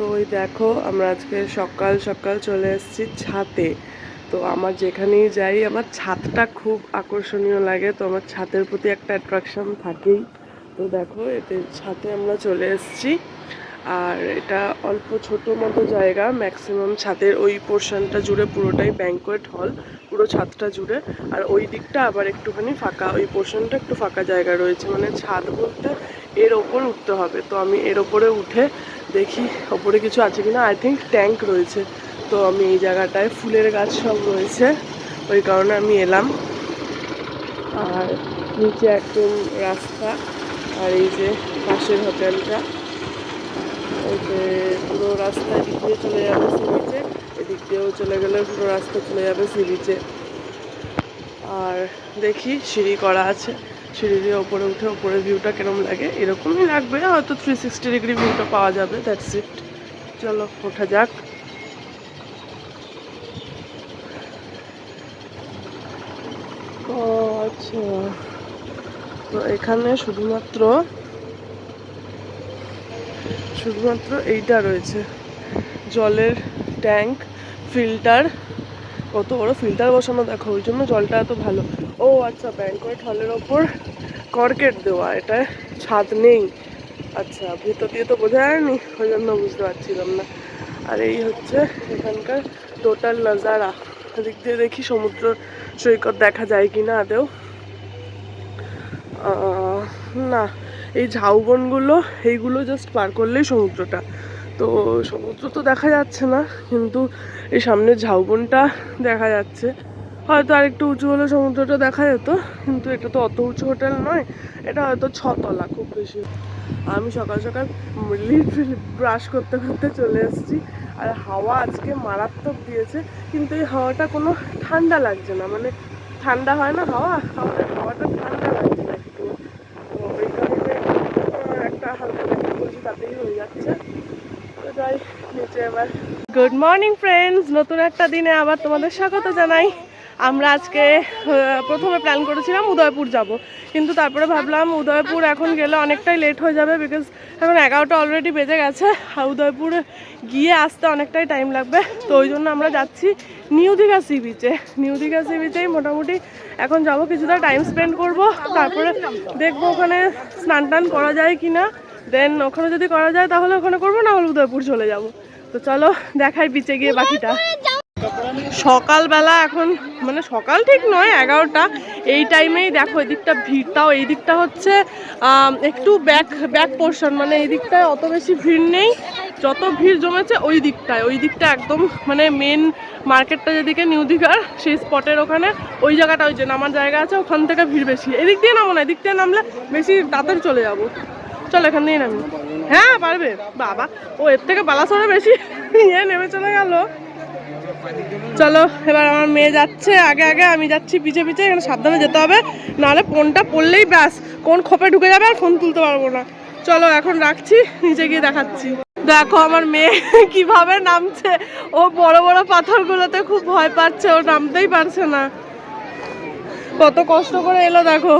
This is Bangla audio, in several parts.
তো ওই দেখো, আমরা আজকে সকাল সকাল চলে এসেছি ছাতে। তো আমার যেখানেই যাই, আমার ছাদটা খুব আকর্ষণীয় লাগে। তো আমার ছাদের প্রতি একটা অ্যাট্রাকশন থাকেই। তো দেখো, এতে ছাতে আমরা চলে এসেছি। আর এটা অল্প ছোট মতো জায়গা ম্যাক্সিমাম ছাদের ওই পোর্শনটা জুড়ে পুরোটাই ব্যাঙ্কোয়েট হল পুরো ছাদটা জুড়ে। আর ওই দিকটা আবার একটুখানি ফাঁকা, ওই পোর্শনটা একটু ফাঁকা জায়গা রয়েছে। মানে ছাদ বলতে এর ওপর উঠতে হবে। তো আমি এর ওপরে উঠে দেখি ওপরে কিছু আছে কিনা। আই থিঙ্ক ট্যাঙ্ক রয়েছে। তো আমি এই জায়গাটায় ফুলের গাছ সব রয়েছে। ওই কারণে আমি এলাম। আর নিচে একদম রাস্তা। আর এই যে পাশের হোটেলটা। ওই যে পুরো রাস্তা এদিক দিয়ে চলে যাবে সি বিচে এদিক দিয়েও চলে গেলে পুরো রাস্তা চলে যাবে সি বিচে আর দেখি সিঁড়ি করা আছে। সিঁড়ি দিয়ে ওপরে উঠে ওপরে ভিউটা কিরম লাগে? এরকমই লাগবে। হয়তো থ্রি সিক্সটি ডিগ্রি ভিউটা পাওয়া যাবে। দ্যাটস ইট চলো, ওঠা যাক। ও আচ্ছা। তো এখানে শুধুমাত্র শুধুমাত্র এইটা রয়েছে। জলের ট্যাঙ্ক ফিল্টার কত বড় ফিল্টার বসানো? দেখো, ওই জন্য জলটা এত ভালো। ও আচ্ছা ব্যাঙ্কোয়েট হলের ওপর কর্কেট দেওয়া, এটা ছাদ নেই। আচ্ছা ভিতর দিয়ে তো বোঝা যায়নি ওই জন্য বুঝতে পারছিলাম না। আর এই হচ্ছে এখানকার টোটাল নাজারা। এদিক দিয়ে দেখি সমুদ্র সৈকত দেখা যায় কি না আদেও না, এই ঝাউবনগুলো, এইগুলো জাস্ট পার করলেই সমুদ্রটা। তো সমুদ্র তো দেখা যাচ্ছে না, কিন্তু এই সামনের ঝাউবনটা দেখা যাচ্ছে। হয়তো আরেকটু উঁচু হলে সমুদ্রটা দেখা যেত, কিন্তু এটা তো অত উঁচু হোটেল নয়, এটা হয়তো ছতলা খুব বেশি। আমি সকাল সকাল লিটারালি ব্রাশ করতে করতে চলে এসেছি, আর হাওয়া আজকে মারাত্মক দিয়েছে, কিন্তু এই হাওয়াটা কোনো ঠান্ডা লাগছে না মানে ঠান্ডা হয় না হাওয়া হাওয়াটা হাওয়াটা ঠান্ডা লাগছে না একটু। ওই কারণে একটা হালকা একটা বলছি তাতেই হয়ে যাচ্ছে। তো যাই, নিচে এবার গুড মর্নিং ফ্রেন্ডস নতুন একটা দিনে আবার তোমাদের স্বাগত জানাই। আমরা আজকে প্রথমে প্ল্যান করেছিলাম উদয়পুর যাব। কিন্তু তারপরে ভাবলাম উদয়পুর এখন গেলে অনেকটাই লেট হয়ে যাবে বিকজ এখন এগারোটা অলরেডি বেজে গেছে। আর উদয়পুর গিয়ে আসতে অনেকটাই টাইম লাগবে। তো ওই জন্য আমরা যাচ্ছি নিউ দীঘা সি বিচে নিউ দীঘা সি বিচেই মোটামুটি এখন যাব, কিছুটা টাইম স্পেন্ড করব। তারপরে দেখব ওখানে স্নান টান করা যায় কি না দেন ওখানে যদি করা যায় তাহলে ওখানে করব, না হলে উদয়পুর চলে যাব। তো চলো দেখাই বিচে গিয়ে বাকিটা। সকালবেলা এখন মানে সকাল ঠিক নয়, এগারোটা। এই টাইমেই দেখো, এদিকটা ভিড় তাও এই দিকটা হচ্ছে একটু ব্যাক ব্যাক পোর্শন মানে এই দিকটায় অত বেশি ভিড় নেই। যত ভিড় জমেছে ওই দিকটায়, ওই দিকটা একদম মানে মেন মার্কেটটা যেদিকে নিউ দীঘার সেই স্পটের ওখানে, ওই জায়গাটা ওই যে নামার জায়গা আছে, ওখান থেকে ভিড় বেশি। এদিক দিয়ে নামো না, এদিক দিয়ে নামলে বেশি তাড়াতাড়ি চলে যাব। চল এখান দিয়ে নামি। হ্যাঁ পারবে, বাবা। ও, এর থেকে বালাসরে বেশি ইয়ে নেমে চলে গেল। চলো, এবার আমার মেয়ে যাচ্ছে। আগে আগে আমি যাচ্ছি পিছে পিছে, এখানে সাবধানে যেতে হবে। নাহলে ফোনটা পড়লেই ব্যাস, কোন খোপে ঢুকে যাবে আর ফোন তুলতে পারব না। চলো, এখন রাখছি, নিচে গিয়ে দেখাচ্ছি। দেখো আমার মেয়ে কীভাবে নামছে। ও বড় বড় পাথরগুলোতে খুব ভয় পাচ্ছে, ও নামতেই পারছে না। কত কষ্ট করে এলো, দেখো।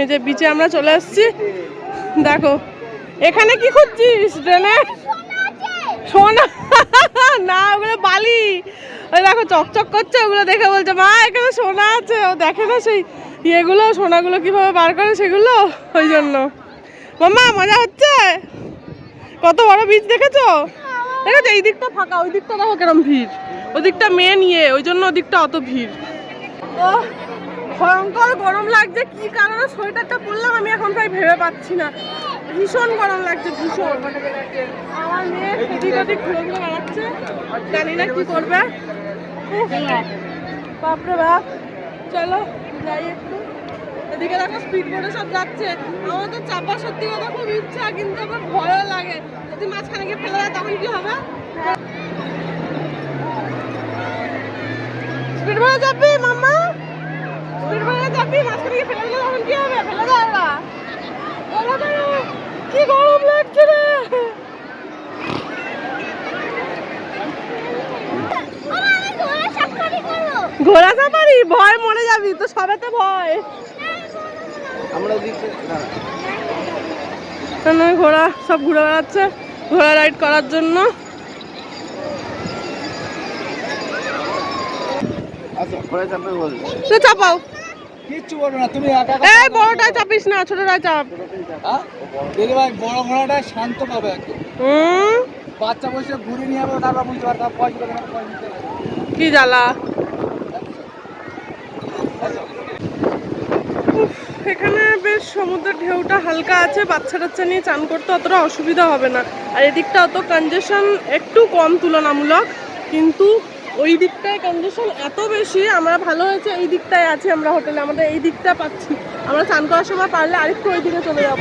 এই যে বিচে আমরা চলে আসছি দেখো, এখানে কি খুঁজছিস, ট্রেনে? সোনা। না, ওগুলো বালি। ওই দেখো, চকচক করছে, ওগুলো দেখে বলছে, মা, এখানে সোনা আছে। ও দেখে না সেই ইয়েগুলো, সোনাগুলো কীভাবে বার করে সেগুলো? ওই জন্য। মাম্মা, মজা হচ্ছে? কত বড় বীজ দেখেছ? দেখেছ? এই দিকটা ফাঁকা, ওই দিকটা দেখো কেরম ভিড়। ওই দিকটা মেন ইয়ে ওই জন্য ওদিকটা অত ভিড়। ও ভয়ঙ্কর গরম লাগছে, কি কারণে সোয়েটারটা পরলাম আমি এখন প্রায় ভেবে পাচ্ছি না। ভীষণ গরম লাগছে, ভীষণ। আমার মেয়ে এদিক ওদিক ঘুরে ঘুরে বেড়াচ্ছে জানি না কি করবে। বাপরে বাপ। চলো, যাই একটু। এদিকে দেখো স্পিড বোর্ডে সব যাচ্ছে। আমার তো চাপা সত্যি কথা, খুব ইচ্ছা, কিন্তু আমার ভয়ও লাগে। যদি মাঝখানে গিয়ে ফেলে দেয়, তখন কি হবে? স্পিড বোর্ডে যাবি, মাম্মা? স্পিড বোর্ডে যাবি, মাঝখানে ফেলে দিলে তখন কি হবে? ফেলে দেয় ওরা ফেলে দেয়। কি গরম লাগছে রে? ঘোড়া সাফারি? ভয় মরে যাবি তো সবেতে ভয়। আমরা ঘোড়া সব ঘুরে বেড়াচ্ছে ঘোড়া রাইড করার জন্য। চাপাও। কিচ্ছু বলব না তুমি একা এই বড়টায় চাপিস না ছোটটায় চাপ। হ্যাঁ? দিদি ভাই বড় ঘোড়াটা শান্ত পাবে একদম। বাচ্চা বসে ঘুরে নিয়ে যাবে তারপর বুঝতে পারবে পয়সা। কি জ্বালা? এখানে বেশ সমুদ্রের ঢেউটা হালকা আছে বাচ্চা টাচ্চা নিয়ে চান করতে অতটা অসুবিধা হবে না। আর এদিকটা অত কনজেশন একটু কম তুলনামূলক কিন্তু ওই দিকটায় কন্ডিশন এত বেশি, আমরা ভালো হয়েছে, এই দিকটায় আছি আমরা হোটেলে আমাদের এই দিকটা পাচ্ছি। আমরা চান করার সময় পারলে আরেকটু ওই দিকে চলে যাব।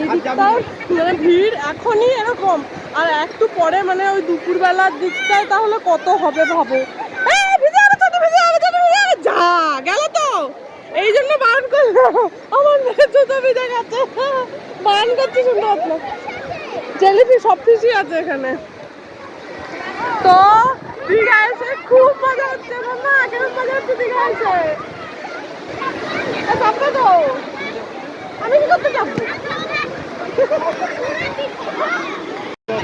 এই দিকটায় মানে ভিড় এখনই এরকম। আর একটু পরে মানে ওই দুপুরবেলার দিকটায় তাহলে কত হবে ভাবো। যা তো। এই জন্য আমার মেয়ে বারণ শুনতে সব ফিশই আছে এখানে। তো দীঘা এসে খুব মজা হচ্ছে কেমন মজা হচ্ছে দীঘা এসে এ, তো? আমি কি করতে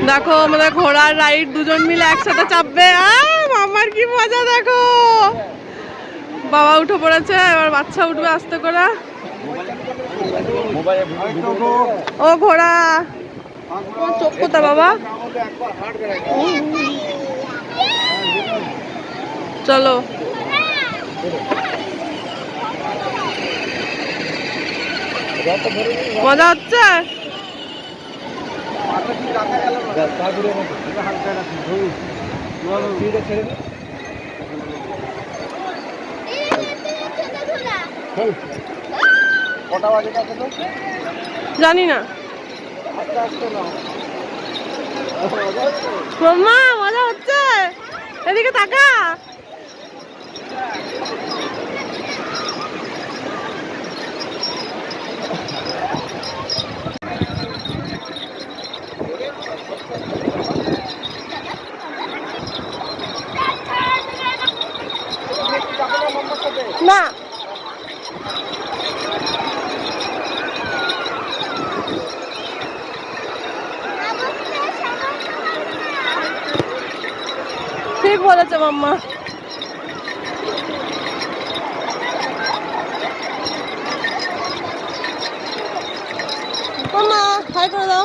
দেখো আমাদের ঘোড়ার রাইড দুজন মিলে একসাথে চাপবে। আহ, মামার কি মজা দেখো। বাবা উঠে পড়েছে এবার বাচ্চা উঠবে আস্তে করে। ও ঘোড়া। চোখ কোথা বাবা? চলো। মজা হচ্ছে? জানি না। মজা হচ্ছে? এদিকে তাকা। না ঠিক বলেছে মাম্মা। মাম্মা হাই করে দাও।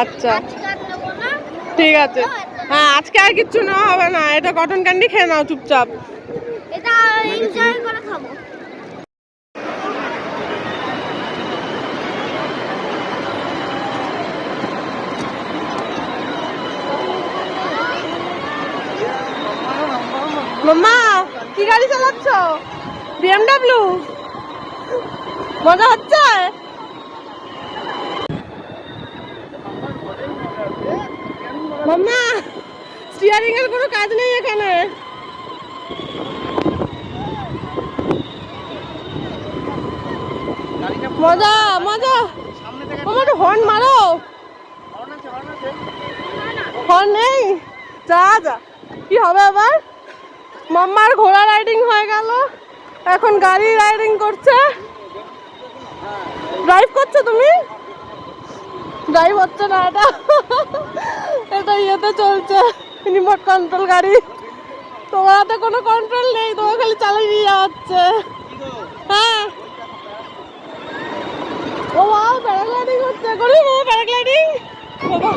আচ্ছা। না ঠিক আছে। হ্যাঁ আজকে আর কিচ্ছু নেওয়া হবে না। এটা কটন ক্যান্ডি খেয়ে নাও চুপচাপ। এটা এনজয় করে খাব মাম্মা কি গাড়ি চালাচ্ছ? বিএমডাব্লিউ মজা হচ্ছে? মাম্মা স্টিয়ারিং এর কোনো কাজ নেই এখানে। মজা মজা। মামা হর্ন মারো। হর্ন নেই? যা যা। কি হবে আবার? মাম্মার ঘোড়া রাইডিং হয়ে গেল। এখন গাড়ি রাইডিং করছে। ড্রাইভ করছ তুমি? ড্রাইভ হচ্ছে না এটা। এটা ইয়েতে চলছে রিমোট কন্ট্রোল গাড়ি। তোমার হাতে কোনো কন্ট্রোল নেই তোমার খালি চালিয়ে নিয়ে যাওয়া হচ্ছে হ্যাঁ। ও বাবা প্যারাগ্লাইডিং হচ্ছে। করি, বাবা প্যারাগ্লাইডিং বাবা।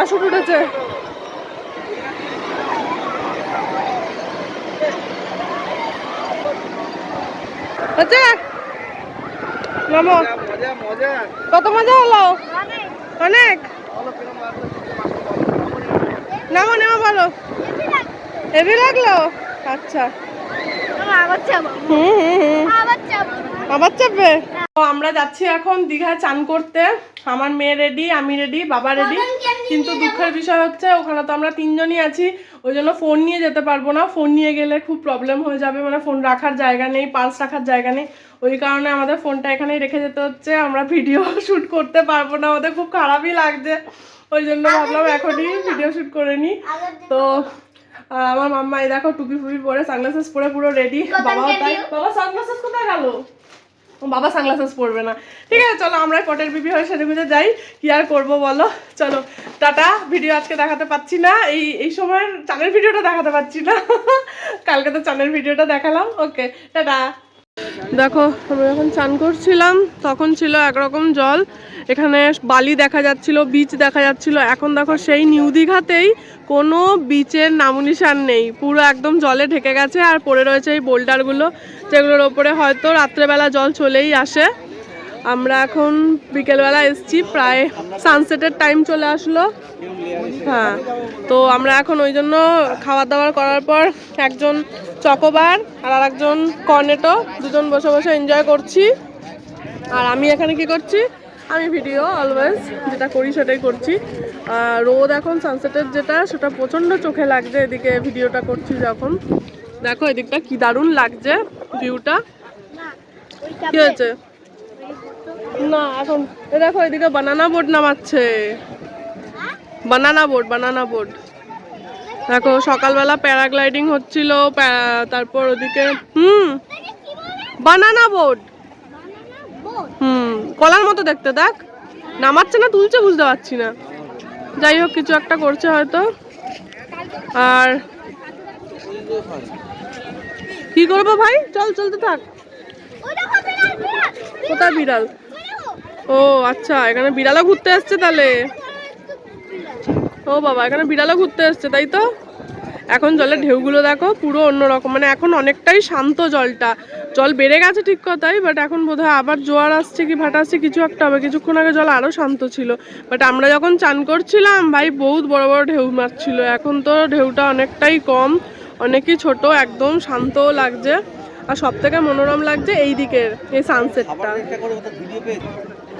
প্যারাশুট উঠেছে। কত মজা হলো? অনেক। নামো নেমো বলো। হেভি লাগল? আচ্ছা। আবার চাপবে? আমরা যাচ্ছি এখন দীঘা চান করতে। আমার মেয়ে রেডি আমি রেডি বাবা রেডি। কিন্তু দুঃখের বিষয় হচ্ছে ওখানে তো আমরা তিনজনই আছি ওই জন্য ফোন নিয়ে যেতে পারব না। ফোন নিয়ে গেলে খুব প্রবলেম হয়ে যাবে মানে ফোন রাখার জায়গা নেই পার্স রাখার জায়গা নেই। ওই কারণে আমাদের ফোনটা এখানেই রেখে যেতে হচ্ছে আমরা ভিডিও শ্যুট করতে পারব না আমাদের খুব খারাপই লাগছে। ওই জন্য ভাবলাম এখনই ভিডিও শ্যুট করে নিই। তো আমার মাম্মা এই দেখো টুপি ফুপি পরে সানগ্লাসেস পরে পুরো রেডি বাবাও তাই। বাবা সানগ্লাসেস কোথায় গেল? বাবা সানগ্লাসেস পড়বে না। ঠিক আছে, চলো আমরা পটের বিবি হয়ে সেরে গুজে যাই। কি আর করব বলো? চলো, টাটা। ভিডিও আজকে দেখাতে পাচ্ছি না। এই এই সময়ের চানের ভিডিওটা দেখাতে পাচ্ছি না। কালকে তো চানের ভিডিওটা দেখালাম। Okay tata. দেখো, আমরা যখন চান করছিলাম, তখন ছিল একরকম জল। এখানে বালি দেখা যাচ্ছিল বিচ দেখা যাচ্ছিল। এখন দেখো, সেই নিউ দীঘাতেই কোনো বিচের নামনিশান নেই। পুরো একদম জলে ঢেকে গেছে আর পড়ে রয়েছে এই বোল্ডারগুলো যেগুলোর ওপরে হয়তো রাত্রেবেলা জল চলেই আসে। আমরা এখন বিকেলবেলা এসছি, প্রায় সানসেটের টাইম চলে আসলো। হ্যাঁ তো আমরা এখন ওই জন্য খাবার দাবার করার পর একজন চকোবার আর আর একজন কর্নেটো দুজন বসে বসে এনজয় করছি। আর আমি এখানে কি করছি? আমি ভিডিও অলওয়েজ যেটা করি সেটাই করছি। আর রোদ এখন সানসেটের যেটা, সেটা প্রচণ্ড চোখে লাগছে এদিকে ভিডিওটা করছি যখন। দেখো এদিকটা কি দারুণ লাগছে ভিউটা কি হয়েছে? না এখন এ দেখো এদিকে বানানা বোর্ড নামাচ্ছে। বানানা বোর্ড বানানা বোর্ড দেখো সকালবেলা প্যারাগ্লাইডিং হচ্ছিল তারপর ওদিকে হুম বানানা বোর্ড হুম কলার মতো দেখতে দেখ। নামাচ্ছে না তুলছে বুঝতে পারছি না। যাই হোক কিছু একটা করছে হয়তো। আর কি করব ভাই? চল চলতে থাক। কোথায় বিড়াল? ও আচ্ছা এখানে বিড়ালও ঘুরতে আসছে তাহলে? ও বাবা, এখানে বিড়ালও ঘুরতে আসছে, তাই তো? এখন জলের ঢেউগুলো দেখো, পুরো অন্যরকম মানে এখন অনেকটাই শান্ত জলটা। জল বেড়ে গেছে ঠিক কথাই বাট এখন বোধহয় আবার জোয়ার আসছে কি ভাটা আসছে, কিছু একটা হবে। কিছুক্ষণ আগে জল আরও শান্ত ছিল বাট আমরা যখন চান করছিলাম, ভাই, বহুত বড় বড় ঢেউ মারছিল। এখন তো ঢেউটা অনেকটাই কম, অনেকই ছোট, একদম শান্তও লাগছে। আর সব থেকে মনোরম লাগছে এই দিকের এই সানসেটটা